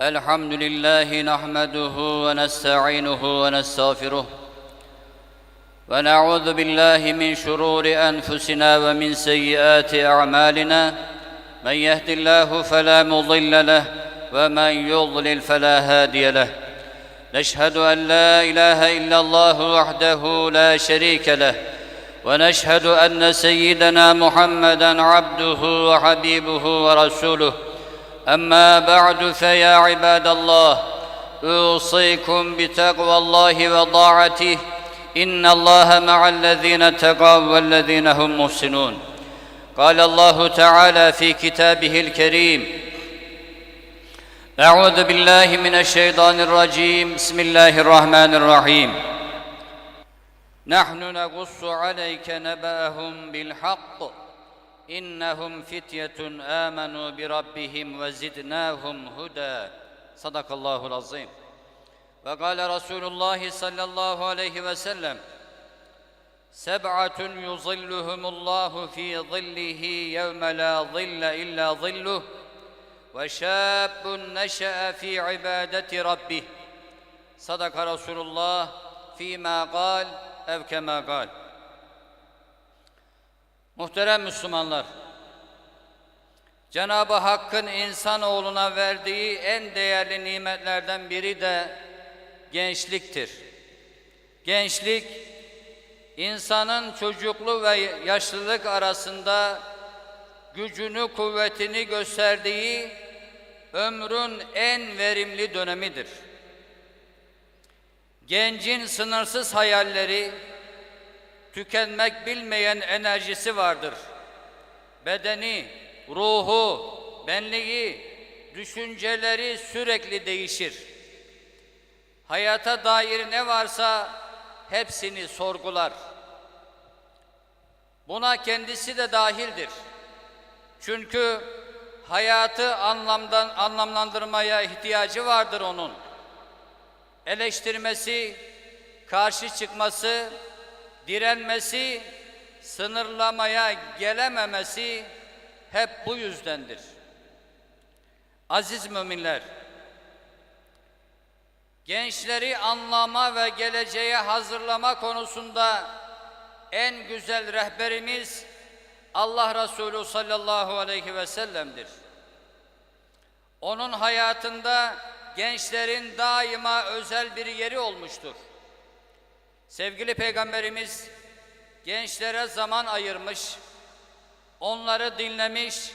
الحمد لله نحمده ونستعينه ونستغفره ونعوذ بالله من شرور أنفسنا ومن سيئات أعمالنا من يهد الله فلا مضل له ومن يضلل فلا هادي له نشهد أن لا إله إلا الله وحده لا شريك له ونشهد أن سيدنا محمدا عبده وحبيبه ورسوله أما بعد فيا عباد الله أوصيكم بتقوى الله وطاعته. إن الله مع الذين اتقوا والذين هم محسنون. قال الله تعالى في كتابه الكريم أعوذ بالله من الشيطان الرجيم. بسم الله الرحمن الرحيم. نحن نقص عليك نبأهم بالحق. innahum fityetun amenu bi rabbihim ve zidnahum huda. Sadakallahu azim. Ve kâle Resulullah sallallahu aleyhi ve sellem Seb'atun yuzilluhumullahu fi zillihi yevme la zille illa zilluh ve şâbbun neşe'e fi ibadeti rabbih. Sadaka Resulullah fîmâ kâl ev kemâ kâl. Muhterem Müslümanlar, Cenab-ı Hakk'ın insanoğluna verdiği en değerli nimetlerden biri de gençliktir. Gençlik, insanın çocuklu ve yaşlılık arasında gücünü, kuvvetini gösterdiği ömrün en verimli dönemidir. Gencin sınırsız hayalleri, tükenmek bilmeyen enerjisi vardır. Bedeni, ruhu, benliği, düşünceleri sürekli değişir. Hayata dair ne varsa hepsini sorgular. Buna kendisi de dahildir. Çünkü hayatı anlamdan anlamlandırmaya ihtiyacı vardır onun eleştirmesi, karşı çıkması, direnmesi, sınırlamaya gelememesi hep bu yüzdendir. Aziz müminler, gençleri anlama ve geleceğe hazırlama konusunda en güzel rehberimiz Allah Resulü sallallahu aleyhi ve sellem'dir. Onun hayatında gençlerin daima özel bir yeri olmuştur. Sevgili Peygamberimiz gençlere zaman ayırmış, onları dinlemiş,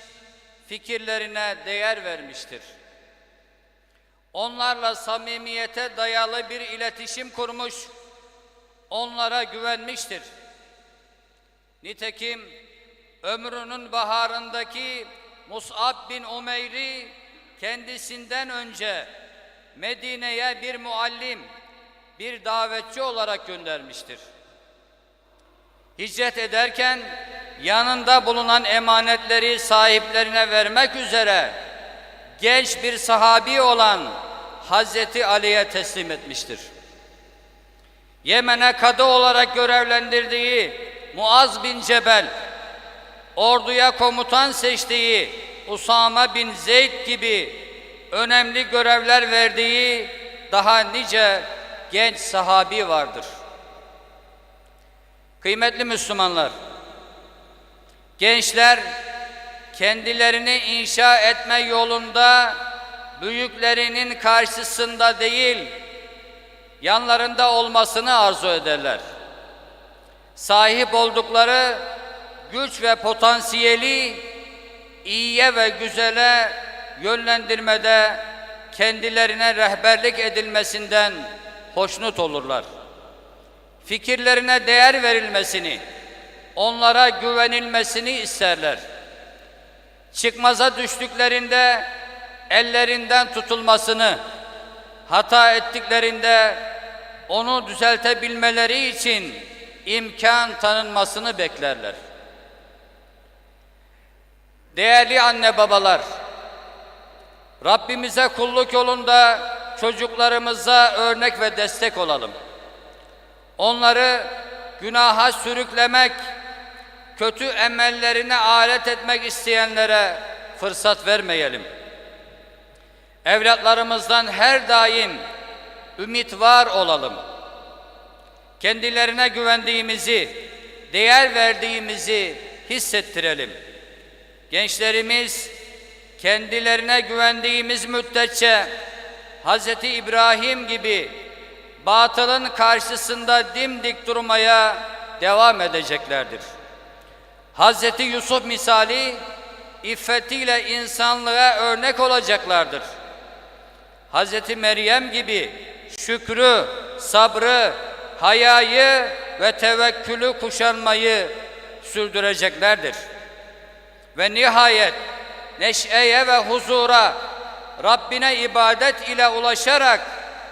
fikirlerine değer vermiştir. Onlarla samimiyete dayalı bir iletişim kurmuş, onlara güvenmiştir. Nitekim ömrünün baharındaki Mus'ab bin Umeyr'i kendisinden önce Medine'ye bir muallim, bir davetçi olarak göndermiştir. Hicret ederken yanında bulunan emanetleri sahiplerine vermek üzere genç bir sahabi olan Hazreti Ali'ye teslim etmiştir. Yemen'e kadı olarak görevlendirdiği Muaz bin Cebel, orduya komutan seçtiği Usame bin Zeyd gibi önemli görevler verdiği daha nice genç sahabi vardır. Kıymetli Müslümanlar, gençler kendilerini inşa etme yolunda büyüklerinin karşısında değil, yanlarında olmasını arzu ederler. Sahip oldukları güç ve potansiyeli iyiye ve güzele yönlendirmede kendilerine rehberlik edilmesinden hoşnut olurlar. Fikirlerine değer verilmesini, onlara güvenilmesini isterler. Çıkmaza düştüklerinde ellerinden tutulmasını, hata ettiklerinde onu düzeltebilmeleri için imkan tanınmasını beklerler. Değerli anne babalar, Rabbimize kulluk yolunda çocuklarımıza örnek ve destek olalım. Onları günaha sürüklemek, kötü emellerine alet etmek isteyenlere fırsat vermeyelim. Evlatlarımızdan her daim ümit var olalım. Kendilerine güvendiğimizi, değer verdiğimizi hissettirelim. Gençlerimiz kendilerine güvendiğimiz müddetçe Hz. İbrahim gibi batılın karşısında dimdik durmaya devam edeceklerdir. Hz. Yusuf misali iffetiyle insanlığa örnek olacaklardır. Hz. Meryem gibi şükrü, sabrı, hayayı ve tevekkülü kuşanmayı sürdüreceklerdir. Ve nihayet neşeye ve huzura Rabbine ibadet ile ulaşarak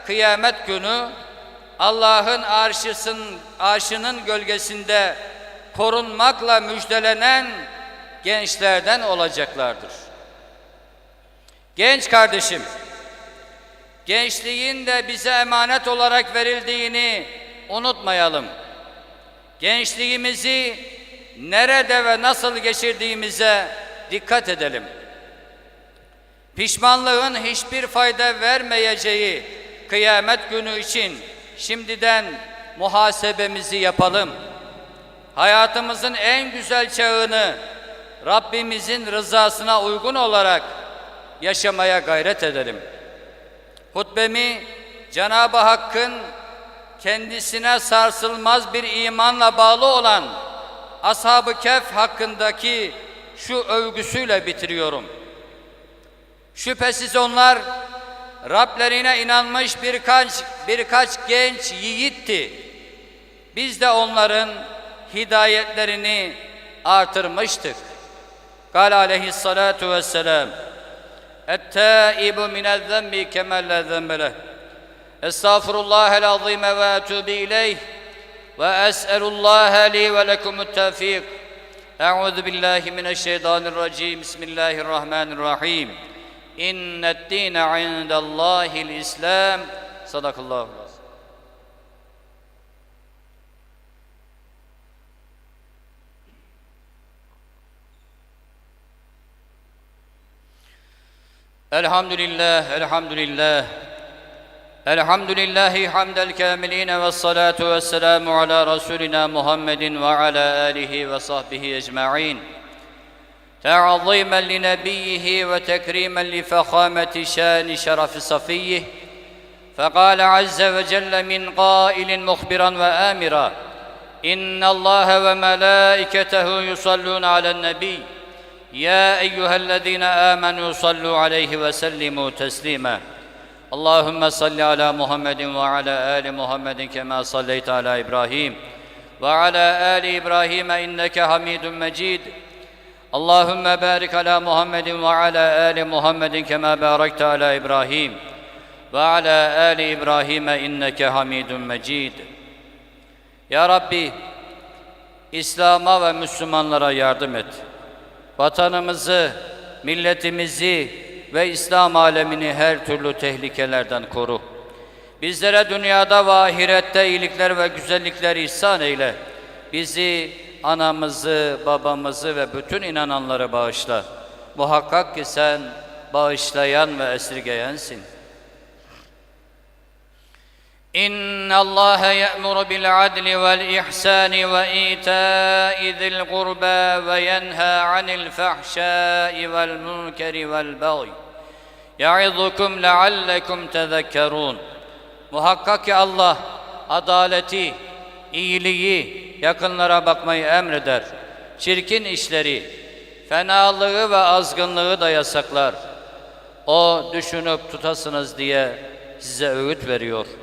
kıyamet günü Allah'ın arşısın, arşının gölgesinde korunmakla müjdelenen gençlerden olacaklardır. Genç kardeşim, gençliğin de bize emanet olarak verildiğini unutmayalım. Gençliğimizi nerede ve nasıl geçirdiğimize dikkat edelim. Pişmanlığın hiçbir fayda vermeyeceği kıyamet günü için şimdiden muhasebemizi yapalım. Hayatımızın en güzel çağını Rabbimizin rızasına uygun olarak yaşamaya gayret edelim. Hutbemi Cenab-ı Hakk'ın kendisine sarsılmaz bir imanla bağlı olan Ashab-ı Kehf hakkındaki şu övgüsüyle bitiriyorum. Şüphesiz onlar Rablerine inanmış birkaç birkaç genç yiğitti. Biz de onların hidayetlerini artırmıştık. Kal aleyhissalatu vesselam Et-taibu minel-zenbi kemel la zenbe leh. Estağfirullahel azime ve etûbü ileyh ve es'elullaha li ve lekumut tevfik. Euzu billahi mineşşeytanirracim. Bismillahirrahmanirrahim. İnned dîne indellâhil İslam. Sadakallahu aleyhi. الحمد لله الحمد لله الحمد لله حمد الكاملين والصلاة والسلام على رسولنا محمد وعلى آله وصحبه أجمعين تعظيما لنبيه وتكريما لفخامة شان شرف صفيه. فقال عز وجل من قائل مخبرا وآمرا إن الله وملائكته يصلون على النبي. يا أيها الذين آمنوا صلوا عليه وسلموا تسليما. اللهم صل على محمد وعلى آل محمد كما صليت على إبراهيم. وعلى آل إبراهيم إنك حميد مجيد. Allahümme barik ala Muhammedin ve ala ali Muhammedin kema barakte ala İbrahim ve ala ali İbrahim'e inneke hamidun mecid. Ya Rabbi, İslam'a ve Müslümanlara yardım et. Vatanımızı, milletimizi ve İslam alemini her türlü tehlikelerden koru. Bizlere dünyada ve ahirette iyilikler ve güzellikler ihsan eyle. Bizi anamızı, babamızı ve bütün inananları bağışla. Muhakkak ki sen bağışlayan ve esirgeyensin. إن الله يأمر بالعدل والإحسان وإيتاء ذي القربى وينهى عن الفحشاء والمنكر والبغي يعظكم لعلكم تذكرون Muhakkak ki Allah adaleti, iyiliği, yakınlara bakmayı emreder. Çirkin işleri, fenalığı ve azgınlığı da yasaklar. O düşünüp tutasınız diye size öğüt veriyor.''